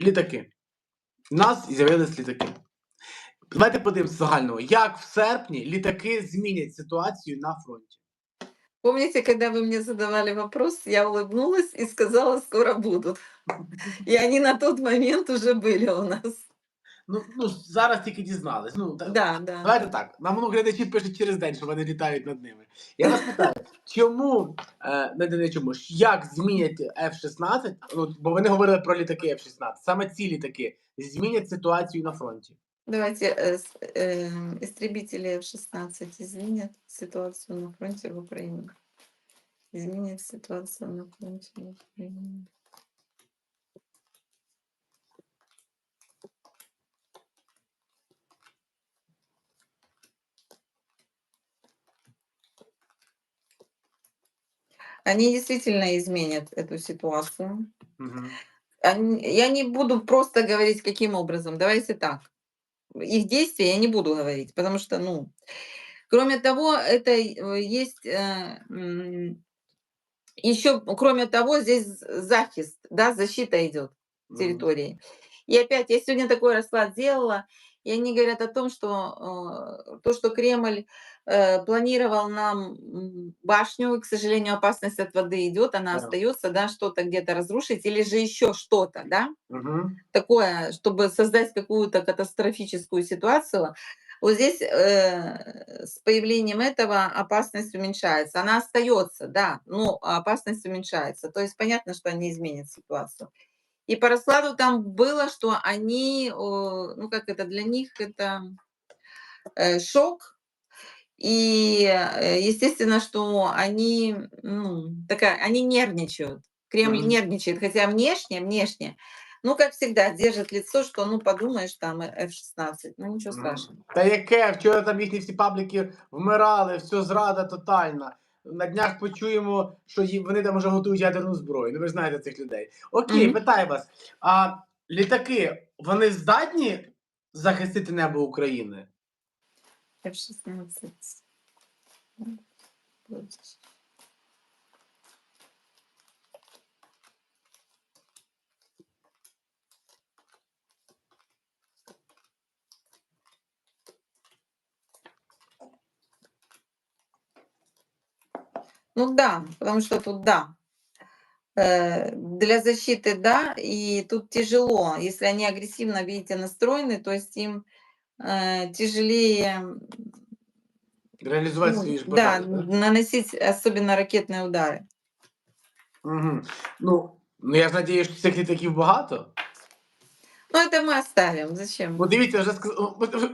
літаки. У нас з'явились літаки. Давайте подивимося загального. Як в серпні літаки змінять ситуацію на фронті? Помните, когда вы мне задавали вопрос, я улыбнулась и сказала, скоро будут. И они на тот момент уже были у нас. Ну, ну зараз тільки дізнались. Ну, Да, да. Давайте так. Нам воно глядачі пишуть через день, що вони літають над ними. Я вас питаю, чому е, не, не чому ж, як змінять F-16? Ну, бо вони говорили про літаки F-16. Саме ці літаки змінять ситуацію на фронті. Давайте э, э, истребители F-16 изменят ситуацию на фронте в Украине. Изменят ситуацию на фронте в Украине. Они действительно изменят эту ситуацию. Угу. Они- Я не буду просто говорить, каким образом. Давайте так. Их действия я не буду говорить, потому что, ну, кроме того, это э, есть еще, кроме того, здесь захист, да, защита идет территории. И опять, я сегодня такой расклад сделала, и они говорят о том, что э, то, что Кремль э, планировал нам башню, к сожалению, опасность от воды идет, она Да. остается, да, что-то где-то разрушить, или же еще что-то, да, Угу. такое, чтобы создать какую-то катастрофическую ситуацию. Вот здесь э, с появлением этого опасность уменьшается. Она остается, да, но опасность уменьшается. То есть понятно, что они изменят ситуацию. И по раскладу там было, что они, о, ну как это, для них это э, шок. И э, естественно, что они, ну, такая, они нервничают. Кремль Мгм. нервничает, хотя внешне, внешне, ну, как всегда, держит лицо, что, ну, подумаешь, там, э, F-16, ну, ничего страшного. Та яке? Вчора там їхні всі пабліки вмирали, все зрада тотальна. На днях почуємо, що вони там вже готують ядерну зброю. Ну ви ж знаєте цих людей. Окей, Мгм. питаю вас. А літаки вони здатні захистити небо України? F-16. Ну, вот. Ну да, потому что тут да. Э, Для защиты да, и тут тяжело. Если они агрессивно, видите, настроены, то есть им э, тяжелее Реалізувати ну, свої ж да, бажання? Да? наносить особенно ракетные удары. Угу. Ну, ну я ж надіюсь, що цих літаків багато. Но это мы оставим. Зачем? Бо дивіться, вже сказ...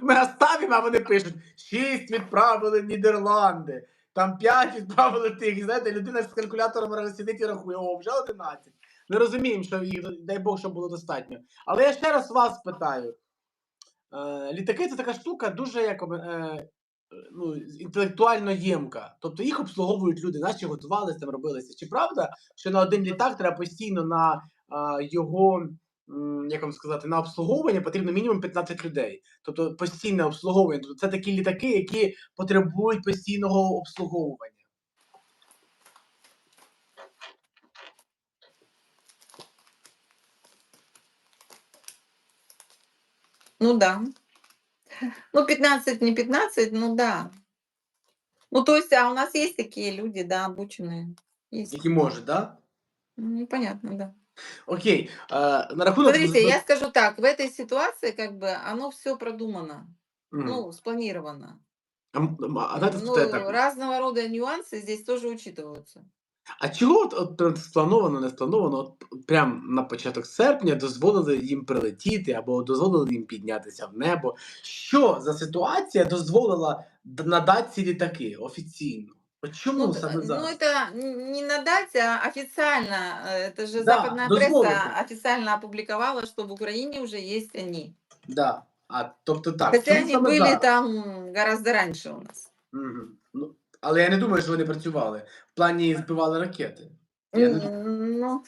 ми оставимо, а вони пишуть: шість відправили в Нідерланди, Там п'ять відправили тих. Знаєте, людина з калькулятором сидить і рахує, о, вже 11. Ми розуміємо, що їх, дай Бог, щоб було достатньо. Але я ще раз вас питаю: е, літаки це така штука дуже як е, ну, інтелектуально ємка. Тобто їх обслуговують люди, наші готувалися, там робилися. Чи правда, що на один літак треба постійно на е, його як вам сказати, на обслуговування потрібно мінімум 15 людей. Тобто постійне обслуговування. Тобто це такі літаки, які потребують постійного обслуговування. Ну да. Ну 15, не 15, ну да. Ну то есть, а у нас есть такие люди, да, обученные. Есть. Які можуть, да? Ну, понятно, да. Окей. Е, на рахунок. Смотрите, я скажу так, в этой ситуации как бы оно все продумано, Мгм. ну, спланировано. а, м- а, знаєте, Ну, це так. разного рода нюансы здесь тоже учитываются. А чого от, от прям сплановано, не сплановано, от прям на початок серпня дозволили їм прилетіти або дозволили їм піднятися в небо? Що за ситуація дозволила д- надати ці літаки офіційно? От чому Ну, саме т- ну, зараз? это н- не надать, а официально. э, Это же Да, западная дозволено. пресса официально опубликовала, что в Украине уже есть они. Да. А, тобто так. Хотя чому они саме были зараз? там гораздо раньше у нас. Мгм. Ну, але я не думаю, що вони працювали. В плані збивали ракети. Я не... М, Ну,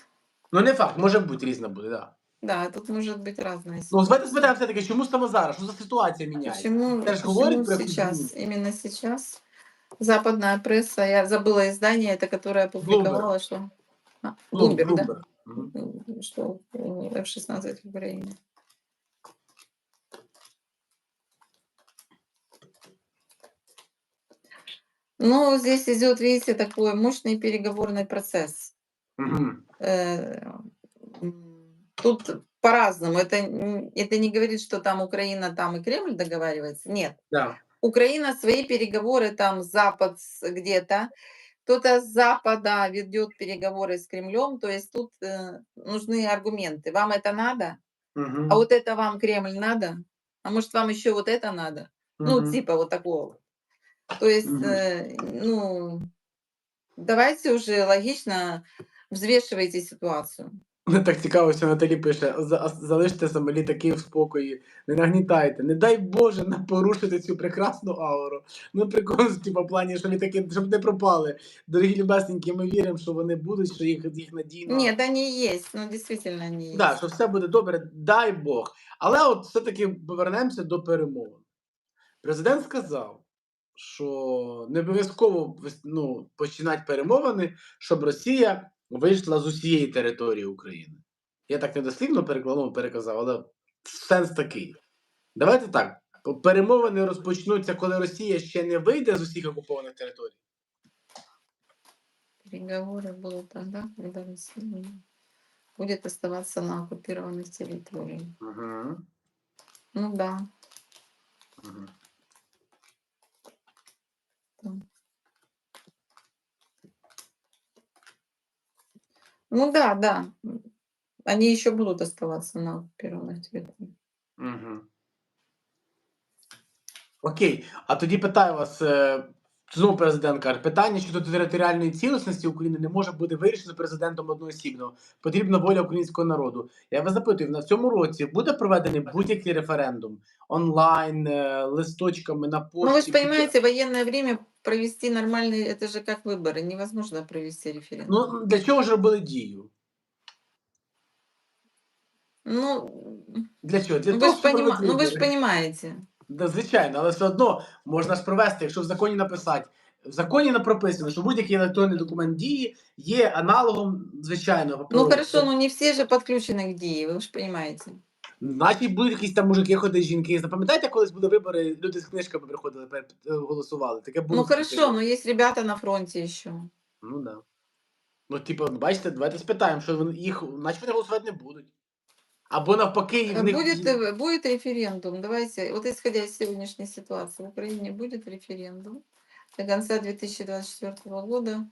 Ну не факт, може бути різна буде, да. да, тут может быть разная Ну, ситуация. звати спитаємо все-таки, чому саме зараз? Що за ситуація міняється? Почему, Теж говорять почему про якусь сейчас? зміну? Именно сейчас. Западная пресса, я забыла издание, это которое опубликовало, что... А, Bloomberg, да? М, Что э, F-16 в Украине. Ну, здесь идет, видите, такой мощный переговорный процесс. Э, Тут по-разному. Это, это не говорит, что там Украина, там и Кремль договаривается. Нет. Да. Украина свои переговоры, там Запад где-то, кто-то с Запада ведет переговоры с Кремлем, то есть тут э, нужны аргументы. Вам это надо? Мгм. А вот это вам Кремль надо? А может вам еще вот это надо? Ну, Мгм. типа вот такого. То есть, Мгм. э, ну, давайте уже логично взвешивайте ситуацию. Мені так цікаво, що Наталі пише: «За- залиште самоліт такий в спокої, не нагнітайте. Не дай Боже не порушити цю прекрасну ауру. Ну, прикол, типу, в плані, що літаки, щоб не пропали. Дорогі любесненькі, ми віримо, що вони будуть, що їх, їх надійно. Нет, они есть, ну действительно они есть. Да, що все буде добре, дай Бог. Але от все-таки повернемося до перемовин. Президент сказав, що не обов'язково ну, починати перемовини, щоб Росія вийшла з усієї території України. Я так недослівно переклав, ну, переказав, але сенс такий. Давайте так. Перемовини розпочнуться, коли Росія ще не вийде з усіх окупованих територій. Переговоры будут тогда, когда Россия будет оставаться на оккупированной территории. Угу. Ну да. Угу. там. Ну да, да. Они еще будут оставаться на оккупированных территориях. Угу. Окей. А тоді питаю вас, е, знову президент каже, питання щодо територіальної цілісності України не може бути вирішено президентом одноосібно. Потрібна воля українського народу. Я вас запитую, на цьому році буде проведений будь-який референдум онлайн, е, листочками на пошті? Ну вы же під- понимаете, военное время провести нормальные, это же как выборы, невозможно провести референдум. Ну, для чого ж робили дію? Ну, Для чого? Для ну, вы, того, же щоб понима... робити ну вы же вибори. понимаете. Да, звичайно, але все одно можна ж провести, якщо в законі написати. В законі не прописано, що будь-який електронний документ дії є аналогом звичайного Ну паперового. хорошо, ну не все же подключены к ДИИ, вы же понимаете. Значить, будуть якісь там мужики ходити, жінки. Запам'ятаєте, колись були вибори, люди з книжками приходили, пер- е, голосували. Таке було. Ну хорошо, но есть ребята на фронте еще. Ну да. Ну, типу, бачите, давайте спитаємо, що вони їх, наче вони голосувати не будуть. Або навпаки, в них Будет, э, будет референдум. Давайте, вот исходя из сегодняшней ситуации, в Украине будет референдум до конца 2024 года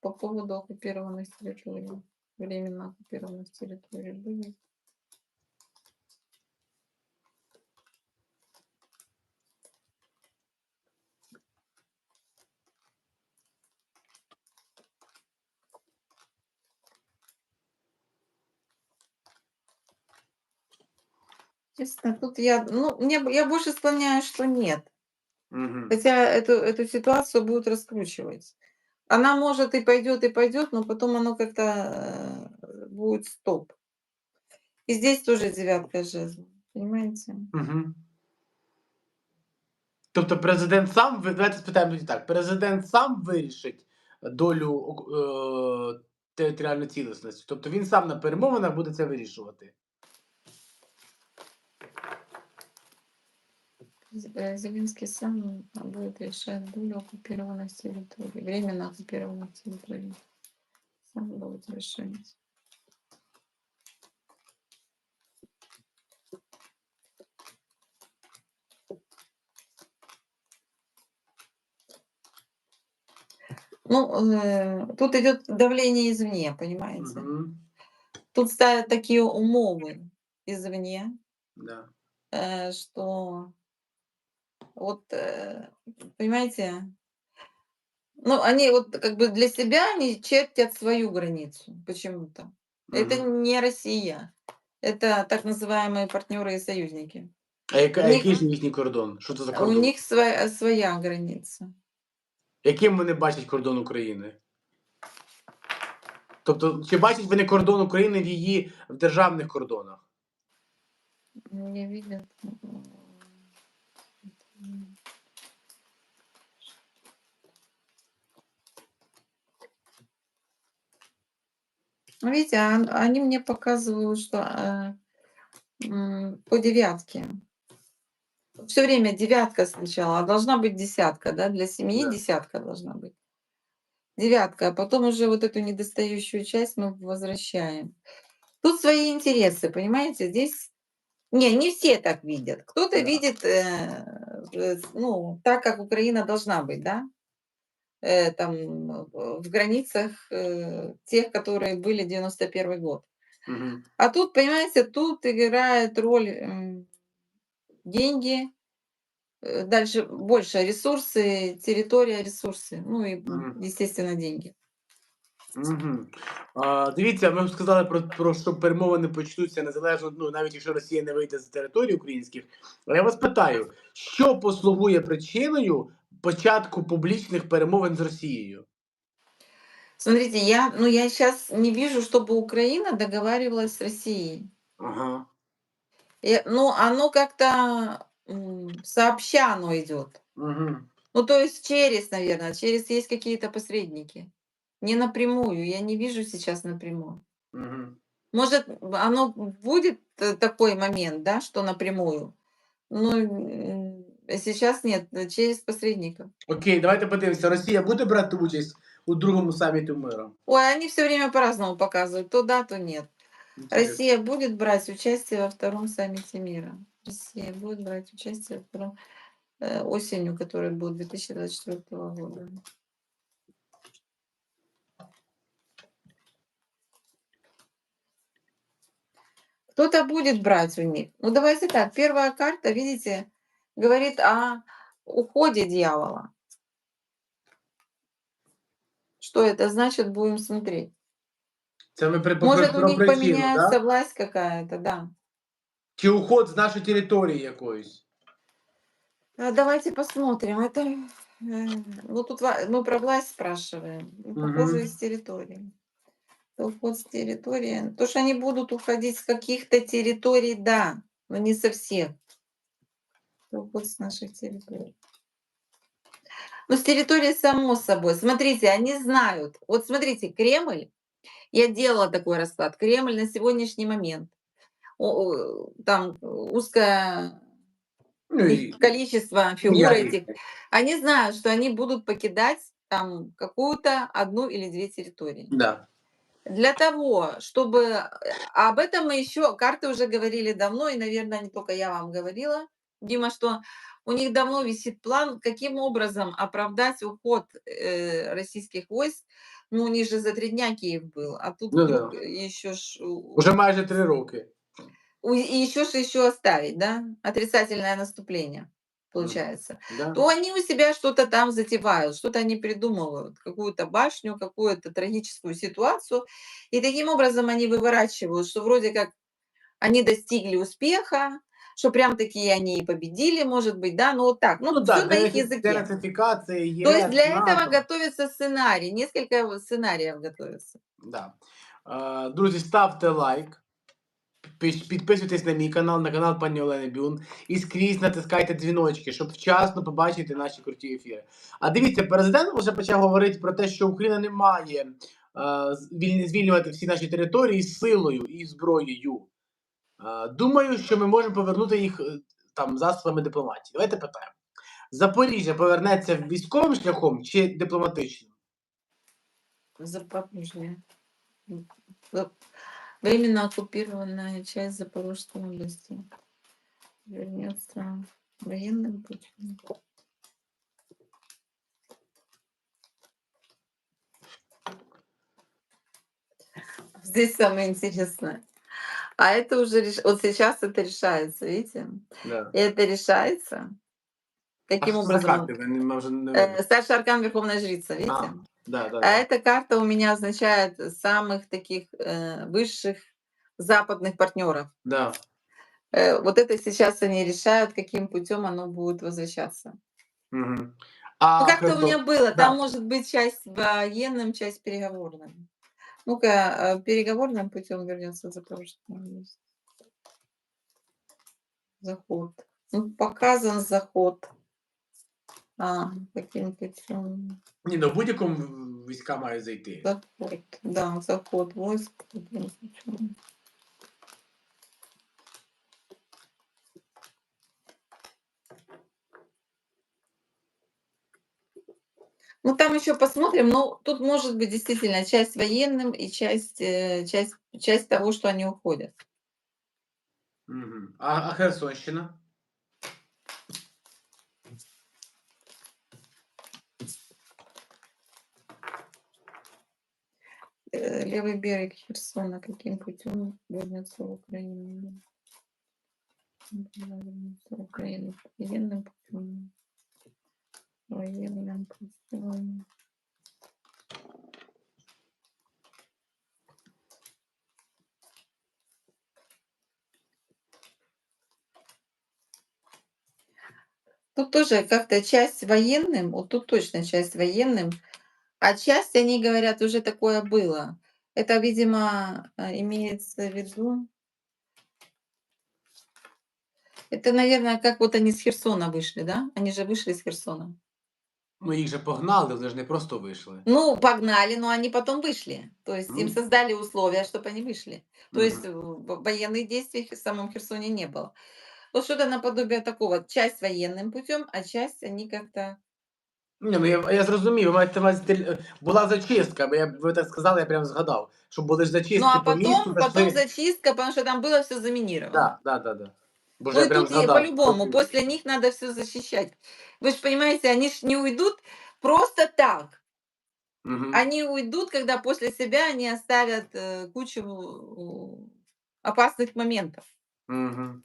по поводу оккупированных территорий, временно оккупированных территорий будет. Честно, тут я, ну, мне, б- я больше склоняюсь, что нет. Мгм. Хотя эту, эту ситуацию будут раскручивать. Она может и пойдет, и пойдет, но потом оно как-то э, будет стоп. И здесь тоже девятка жезлов, понимаете? Угу. Тобто президент сам, ви- давайте спитаємо тоді так, президент сам вирішить долю е, територіальної цілісності. Тобто він сам на перемовинах буде це вирішувати. Зеленский сам будет решать долю оккупированных территорий, временно оккупированных территорий. Сам будет решать. Ну, э, тут идет давление извне, понимаете? Угу. Тут ставят такие умовы извне, Да. э, что вот, э, понимаете, ну, они вот как бы для себя они чертят свою границу почему-то. Это Мгм. не Россия. Это так называемые партнеры и союзники. А, яка, у них- який ж їхній кордон? Що це за У кордон? них своя, своя граница. Яким вони бачать кордон України? Тобто, чи бачать вони кордон України в її в державних кордонах? Не видят. Ну, видите, они мне показывают, что э, по девятке. Все время девятка сначала, а должна быть десятка, да? Для семьи Да. десятка должна быть. Девятка, а потом уже вот эту недостающую часть мы возвращаем. Тут свои интересы, понимаете? Здесь не, не все так видят. Кто-то Да. видит, э, ну, так, как Украина должна быть, да? Э, там э, в границах э, тех, которые были 91 год. Мгм. А тут, понимаете, тут играет роль деньги, э, дальше больше ресурсы, территория, ресурсы, ну и, Мгм. естественно, деньги. Мгм. А, дивіться, ми сказали про, про що перемовини почнуться незалежно, ну навіть якщо Росія не вийде з території українських. Але я вас питаю, що послугує причиною початку публічних перемовин з Росією? Смотрите, я, ну, я сейчас не вижу, чтобы Украина договаривалась с Россией. Ага. Я- ну, оно как-то сообща оно идет. Угу. Ну, то есть через, наверное, через есть какие-то посредники. Не напрямую, я не вижу сейчас напрямую. Угу. Может, оно будет э, такой момент, да, что напрямую. Но м, сейчас нет, э, через посредников. Окей, давайте подивимося. Росія буде брати участь у другому саміті миру? Ой, они все время по-разному показывают, то да, то нет. Інтересно. Россия будет брать участие во втором саммите мира. Россия будет брать участие во втором э, осенью, который будет 2024 года. Кто-то будет брать у них. Ну давайте так, первая карта, видите, говорит о уходе дьявола. Что это значит, будем смотреть. Це ми при Может, про, у них про причину, поменяется да? власть какая-то, да. Чи уход з нашої території якоїсь? А, Давайте посмотрим. Это, э, ну тут ва- мы про власть спрашиваем. Ну, Похоже, Мгм. из территории. Это Уход с территории. То, что они будут уходить с каких-то территорий, да, но не со всех. Это Уход с наших территорий. Ну, с территории само собой. Смотрите, они знают. Вот смотрите, Кремль, я делала такой расклад. Кремль на сегодняшний момент. Там узкое Ну, их количество фигур этих. Они знают, что они будут покидать там какую-то одну или две территории. Да. Для того, чтобы... а об этом мы еще... Карты уже говорили давно, и, наверное, не только я вам говорила, Дима, что у них давно висит план, каким образом оправдать уход э, российских войск. Ну, у них же за три дня Киев был, а тут Ну да. еще ж... Уже майже три роки. у- И еще же еще оставить, да? Отрицательное наступление, получается. Да? то они у себя что-то там затевают, что-то они придумывают, какую-то башню, какую-то трагическую ситуацию. И таким образом они выворачивают, что вроде как они достигли успеха, что прям такие они и победили, может быть, да, ну вот так, ну, Ну, все да, на их денаци- языке. денацифікація, ЄС, То есть для этого НАТО. готовится сценарий, несколько сценариев готовится. Да. Е, Друзі, ставте лайк, пиш- підписуйтесь на мій канал, на канал пані Олени Бюн і скрізь натискайте дзвіночки, щоб вчасно побачити наші круті ефіри. А дивіться, президент вже почав говорити про те, що Україна не має е, звільнювати всі наші території силою і зброєю. Е, Думаю, що ми можемо повернути їх е, там засобами дипломатії. Давайте питаємо. Запоріжжя повернеться військовим шляхом чи дипломатичним? Запорожье. Временно оккупированная часть Запорожской области вернется военным путем. Здесь самое интересное. А это уже реш- вот сейчас это решается, видите? Да. И это решается. Каким а образом? вже не Э, Старший аркан Верховная Жрица, видите? А, да, да, А эта карта у меня означает самых таких э, высших западных партнеров. да. Э, вот это сейчас они решают, каким путем оно будет возвращаться. Мгм. А ну, как-то у Христос- меня было, да. там может быть часть военным, часть переговорным. Ну-ка, э, переговорным путем вернется Запорожская область. Заход. Ну, показан заход. А, каким путем? Ні, ну будь-якому війська мають зайти. Заход, да, заход войск. путем. Ну, там еще посмотрим. Ну, тут может быть действительно часть военным и часть, э, часть, часть того, что они уходят. Угу. А, а Херсонщина? Левый берег Херсона каким путем вернется в Украину? Вернется в Украину военным путем. Военным путем. Тут тоже как-то часть военным, вот тут точно часть военным, а часть, они говорят, уже такое было. Это, видимо, э, имеется в виду. Это, наверное, как вот они с Херсона вышли, да? Они же вышли из Херсона. Ну їх же погнали, вони ж не просто вийшли. Ну, погнали, но они потом вышли. То есть им Ну. создали условия, чтобы они вышли. То Мгм. есть э, военных действий в самом Херсоне не было. Вот что-то наподобие такого. Часть военным путем, а часть они как-то... Ні, ну я, я зрозумів, ви маєте на увазі, тел- була зачистка, бо я, ви так сказали, я прям згадав, що були ж зачистки Ну, а по місту. потом, потом зайшли. зачистка, потому что там было все заминировано. Да, да, да, да. Бо ж Ну я и прям тут и згадав. по-любому, после них надо все защищать. Вы же понимаете, они ж не уйдут просто так. Мгм. Они уйдут, когда после себя они оставят э, кучу э, опасных моментов. Мгм.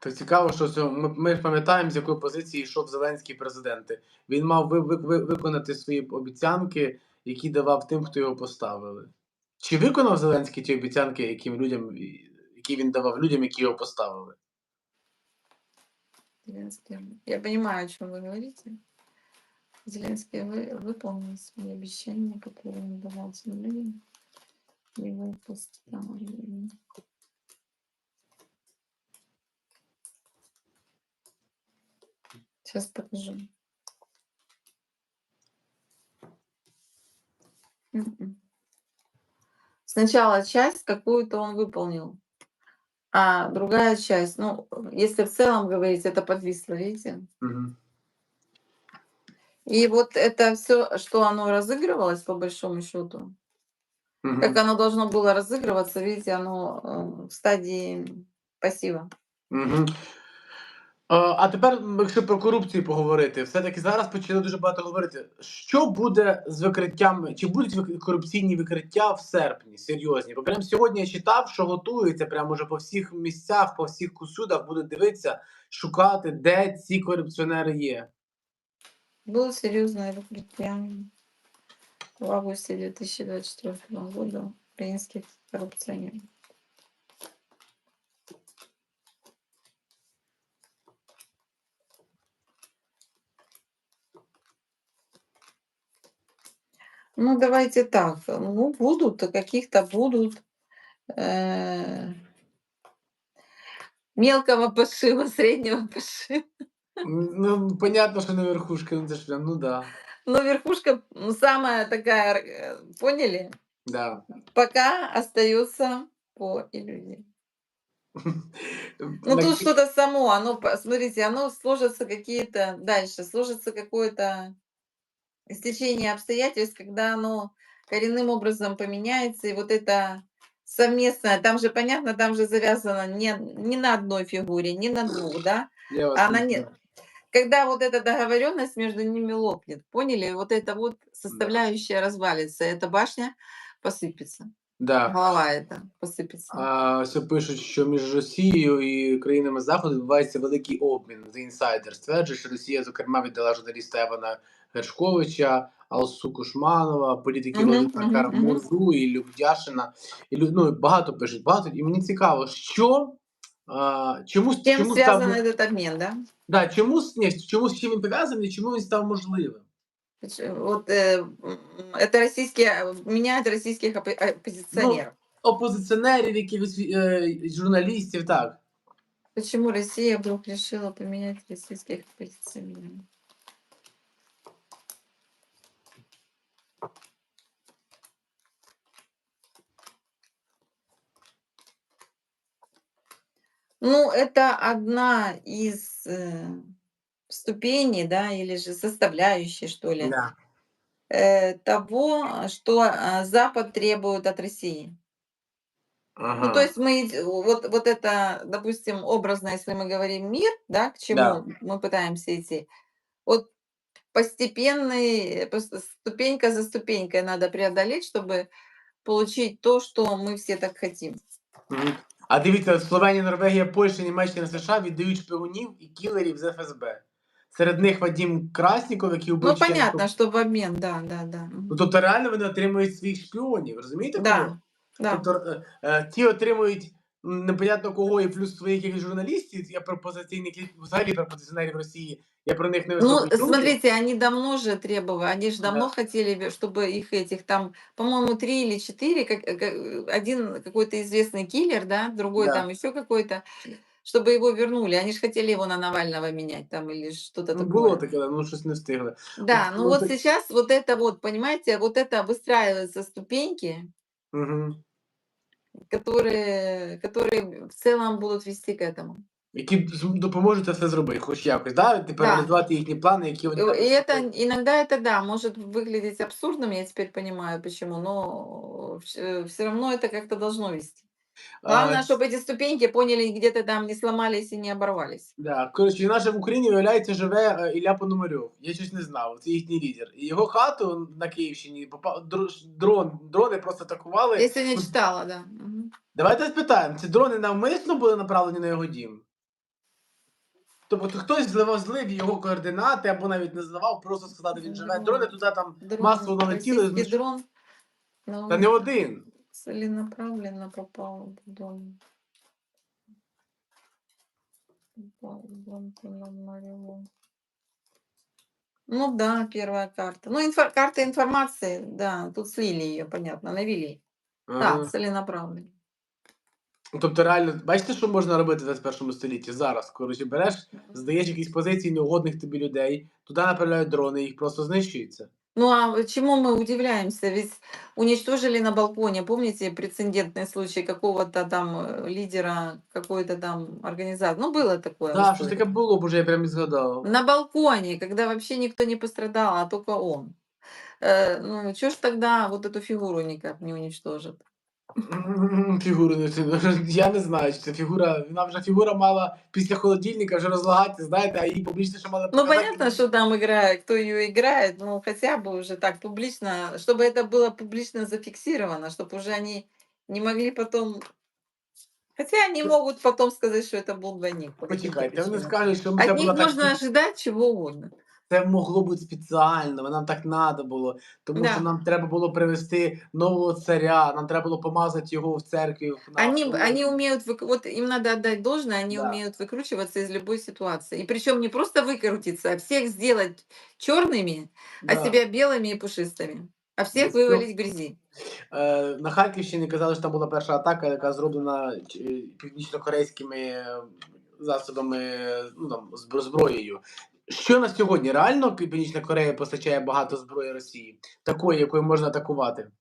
Так цікаво, що цього- ми, ми ж пам'ятаємо, з якої позиції йшов Зеленський президенти. Він мав ви, ви, ви- виконати свої обіцянки, які давав тим, хто його поставили. Чи виконав Зеленський ті обіцянки, яким людям, які він давав людям, які його поставили? Зеленский. Я понимаю, о чем вы говорите. Зеленский вы, выполнил свои обещания, которые он давал земле. Его поставили. Сейчас покажу. Мгм. Сначала часть какую-то он выполнил, а другая часть, ну, если в целом говорить, это подвисло, видите? Мгм. И вот это все, что оно разыгрывалось, по большому счету, Мгм. как оно должно было разыгрываться, видите, оно э, в стадии пассива. Мгм. А, а тепер, м, якщо про корупцію поговорити, все-таки зараз почали дуже багато говорити. Що буде з викриттям, чи будуть вик- корупційні викриття в серпні? Серйозні? Бо прямо сьогодні я читав, що готується прямо уже по всіх місцях, по всіх кусудах будуть дивитися, шукати, де ці корупціонери є. Было серьезное выкрытие в августе 2024 года украинских коррупционеров. Ну, давайте так. Ну, будут, каких-то будут. э, мелкого пошива, среднего пошива. Ну, понятно, що не верхушка, ну ж прям, ну да. Но верхушка ну, самая такая, э, поняли? да. Пока остается по иллюзии. Ну, На- тут что-то само, оно, по- смотрите, оно сложится какие-то дальше, сложится какое-то стечение обстоятельств, когда оно коренным образом поменяется, и вот это совместное, там же, понятно, там же завязано не, не на одной фигуре, не на двух, да, она не когда вот эта договоренность между ними лопнет, поняли, вот эта вот составляющая развалится, эта башня посыпется, Да. голова эта посыпется. А, ось пишуть, що між Росією і країнами Заходу відбувається великий обмін. The Insider стверджує, що Росія, зокрема, віддала журналіста Евана Гершковича, Алсу Кушманова, політики Мгм, Володимира мгм, мгм. Кармурзу і Любдяшина. І лю- ну, багато пишуть, багато. І мені цікаво, що а, чому, С чем чому связан став этот обмен, да? да, чому, з- ні, чому з чим він пов'язаний, і чому він став можливим? Поч- Вот э, м, это российские, меняют российских оппо- оппозиционеров. Опозиціонерів, які висві- е, журналістів, так. Почему Россия вдруг решила поменять российских оппозиционеров? Ну, это одна из э, ступеней, да, или же составляющей, что ли, Да. э, того, что а, Запад требует от России. Ну, то Ага. есть мы, ид- вот, вот это, допустим, образно, если мы говорим мир, да, к чему Да. мы пытаемся идти, вот постепенный, пос- ступенька за ступенькой надо преодолеть, чтобы получить то, что мы все так хотим. Мгм. А дивіться, Словенія, Норвегія, Польща, Німеччина, США віддають шпигунів і кілерів з ФСБ. Серед них Вадім Красніков, який убив Ну, Чеченську- понятно, что в обмен, да, да, да. мгм. Ну, тобто реально вони отримують своїх шпіонів, розумієте? кого? Да, да. Тобто е, е, ті отримують м, непонятно кого і плюс своїх якихось журналістів, я про позиційних лі- взагалі про позиціонерів Росії, я про них не Ну, високий думки. смотрите, они давно же требовали, они же Да. давно хотели, бе- чтобы их этих там, по-моему, три или четыре, как, э, как, э, один какой-то известный киллер, да, другой Да. там еще какой-то, чтобы его вернули. Они же хотели его на Навального менять там или что-то Ну, такое. було таке, ну щось не встигли. Да, ну ну, вот так- сейчас вот это вот, понимаете, вот это выстраиваются ступеньки, Угу. которые, которые в целом будут вести к этому. Які з- допоможуть це все зробити, хоч якось, да? Тепер Да. реалізувати їхні плани, які вони Э, там И это створюють. иногда это да, может выглядеть абсурдным, я теперь понимаю почему, но все равно это как-то должно вести. Главное, чтобы эти ступеньки поняли, где-то там не сломались и не оборвались. Да, коротше, наше в Україні, виявляється, живе е, Ілля Пономарьов. Я щось не знав, це їхній лідер. І його хату на Київщині попав дро- дрон, дрони просто атакували. Я сегодня читала, да. мгм. Давайте спитаємо, ці дрони навмисно були направлені на його дім? Тобто хтось зливав злив його координати або навіть не зливав, просто сказати, він живе. Дрони туди там Дрон, масово налетіли. российский знищили. дрон. ну, Та не один. Целенаправленно попал в дом. Попал в дом Пономарева. Ну да, первая карта. Ну, инфо- карта информации, да, тут слили ее, понятно, навели. Да, Ага. целенаправленно. Тобто, реально, бачите, що можна робити в 21 столітті зараз? Коротше, береш, здаєш якісь позиції неугодних тобі людей, туди направляють дрони, їх просто знищуються. Ну а чему мы удивляемся? Ведь уничтожили на балконе, помните прецедентный случай какого-то там э, лидера какой-то там организации? Ну, было такое. Так, щось таке було, боже, я прям і згадав. На балконе, когда вообще никто не пострадал, а только он. Э, ну, что ж тогда вот эту фигуру никак не уничтожит? М, Фігуру не я не знаю, чи це фігура. Вона вже фігура мала після холодильника вже розлагати, знаєте, а її публічно ще мала Ну, показати. понятно, что там играет, кто ее играет, ну, хотя бы уже так публично, чтобы это было публично зафиксировано, чтобы уже они не могли потом... Хотя они могут потом сказать, что это был двойник. по каким-то Почекайте, вони причинам. скажуть, що це От було них так. можно ожидать чего угодно. Це могло бути спеціально, нам так треба було. Тому Да. що нам треба було привести нового царя, нам треба було помазати його в церкві. в Они, нафту. они умеют, вык- вот им надо отдать должное, они Да. умеют выкручиваться из любой ситуации. И причем не просто выкрутиться, а всех сделать черными, а Да. себя белыми и пушистыми. А всех Ну, всё. вывалить в грязи. Е, на Харківщині казали, що там була перша атака, яка зроблена ч- е, північно-корейськими е, засобами, е, ну там збро- зброєю. Що на сьогодні? Реально Північна Корея постачає багато зброї Росії, такої, якою можна атакувати?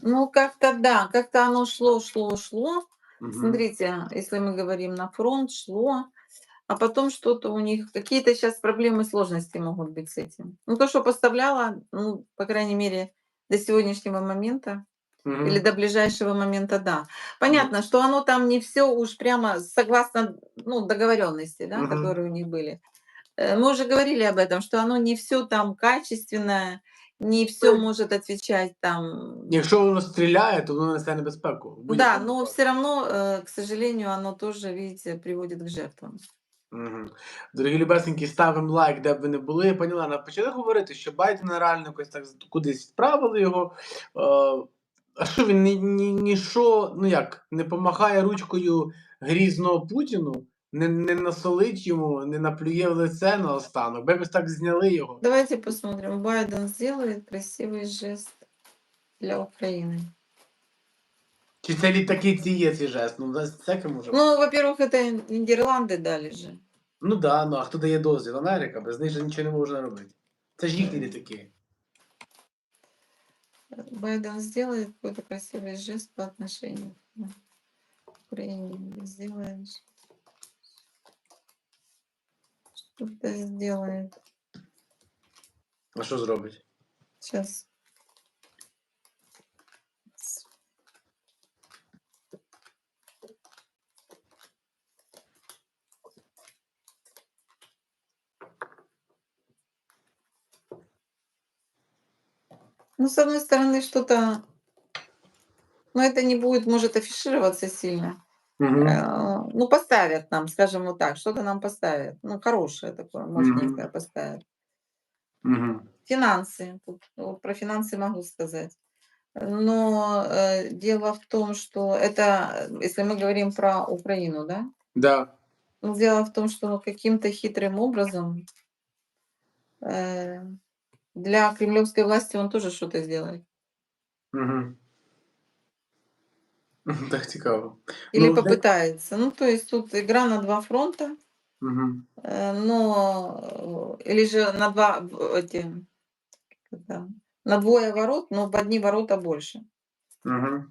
Ну, как-то да, как-то оно шло, шло, шло. Мгм. Смотрите, если мы говорим на фронт, шло, а потом что-то у них, какие-то сейчас проблемы, сложности могут быть с этим. Ну, то, что поставляла, ну, по крайней мере, до сегодняшнего момента Мгм. или до ближайшего момента, да. Понятно, что оно там не все уж прямо согласно ну, договоренности, да, Мгм. которые у них были. Э, Мы уже говорили об этом, что оно не все там качественное, не все может отвечать там Якщо воно стріляє, то воно несе небезпеку. в Да, но все равно, э, к сожалению, оно тоже, видите, приводит к жертвам. Дорогі любесенькі, ставимо лайк, де б ви не були. Пані Лена, почали говорити, що Байдена реально якось так кудись відправили його. Е, А що він ні, ні, ну як, не помахає ручкою грізного Путіну, не, не насолить йому, не наплює в лице наостанок, бо якось так зняли його. Давайте посмотрим. Байден сделает красивый жест для Украины. Чи це літаки ці є цей жест? Ну, це всяке може. бути. Ну, во-первых, это Нидерланды дали же. Ну да, ну а хто дає дозвіл? Америка, без них же нічого не можна робити. Це ж їхні літаки. Байден сделает какой-то красивый жест по отношению к Украине. Сделает. Что-то сделает. А що зробить? Сейчас. Ну, с одной стороны, что-то... Но это не будет, может, афишироваться сильно. Угу. Э, Ну, поставят нам, скажем вот так, что-то нам поставят. Ну, хорошее такое, мощненькое поставят. Угу. Финансы. Про финансы могу сказать. Но э, дело в том, что это, если мы говорим про Украину, да? Да. Дело в том, что каким-то хитрым образом э, для кремлевской власти он тоже что-то сделает. Угу. Так цікаво. Или Ну, да. попытается. Ну, то есть тут игра на два фронта, Угу. э, но э, или же на два в- эти как это, на двое ворот, но в одни ворота больше. Угу.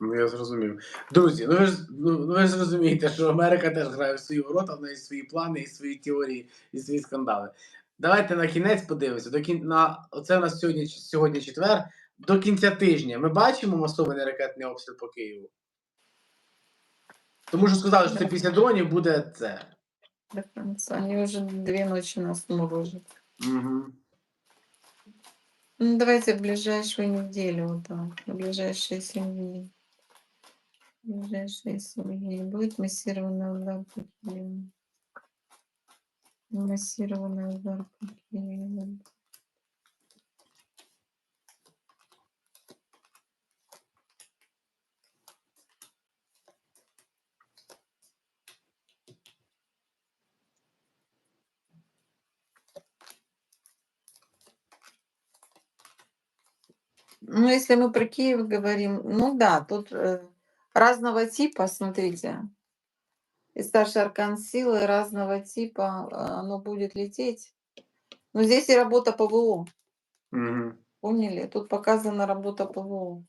Ну, я зрозумів. Друзі, ну ви ж ну, ну, ви ж зрозумієте, що Америка теж грає в свої ворота, в неї свої плани, і свої теорії, і свої скандали. Давайте на кінець подивимося. До кін... на... Оце у нас сьогодні, сьогодні четвер. До кінця тижня ми бачимо масований ракетний обстріл по Києву. Тому що сказали, що це після дронів буде це. Они уже две ночи нас морожат. Угу. Ну, давайте в ближайшую неделю, вот так, в ближайшие семь дней. В ближайшие семь дней будет массированный удар по Киеву. По Киеву. Ну, если мы про Киев говорим, ну да, тут э, разного типа, смотрите. И старший аркан силы разного типа, э, оно будет лететь. Но здесь и работа ПВО, Угу. поняли? Тут показана работа ПВО.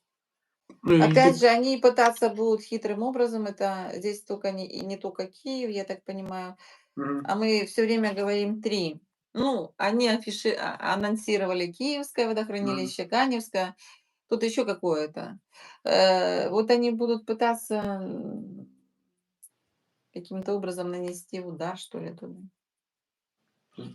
Ну, Опять тут- же, они пытаться будут хитрым образом, это здесь только не, и не только Киев, я так понимаю, Мгм. а мы все время говорим три. Ну, они афиши, а- анонсировали Киевское водохранилище, Каневское, тут еще какое-то. Э, вот они будут пытаться каким-то образом нанести удар, что ли, туда.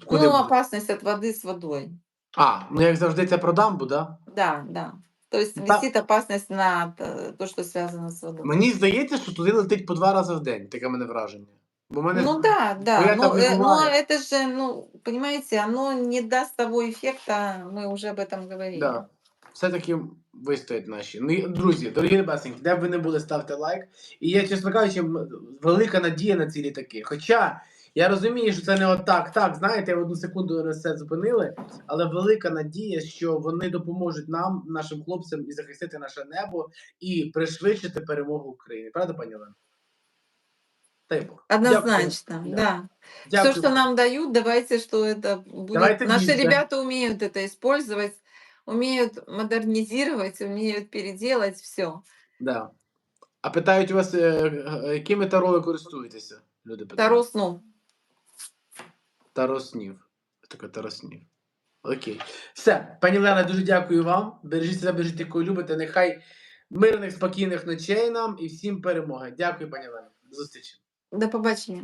Куди ну, опасность от воды с водой. А, ну як завжди, це про дамбу, да? Да, да. То есть Да. висит опасность на т- то, что связано с водой. Мені здається, що туди летить по два рази в день, таке в мене враження. Бо мене Ну да, Ну, да. я Но, там не э, но это же, ну, понимаете, оно не даст того эффекта, мы уже об этом говорили. Да. Все-таки вистоять наші. Ну, друзі, дорогі ребесеньки, де б ви не були, ставте лайк. І я, чесно кажучи, велика надія на ці літаки. Хоча я розумію, що це не отак. Так, знаєте, в одну секунду все зупинили, але велика надія, що вони допоможуть нам, нашим хлопцям, і захистити наше небо і пришвидшити перемогу України. Правда, пані Олена? Однозначно, Дякую. да. Дякую. Все, что нам дают, давайте, что это будет. Давайте Наши ребята умеют это использовать, умеют модернизировать, умеют переделать все. Да. А питають вас, е, е, якими таро ви користуєтеся? Люди питають. Таро снов. Тароснів. Таке тароснів. Окей. Все, пані Лена, дуже дякую вам. Бережіть себе, бережіть, якою любите. Нехай мирних, спокійних ночей нам і всім перемоги. Дякую, пані Лена. До зустрічі. До побачення.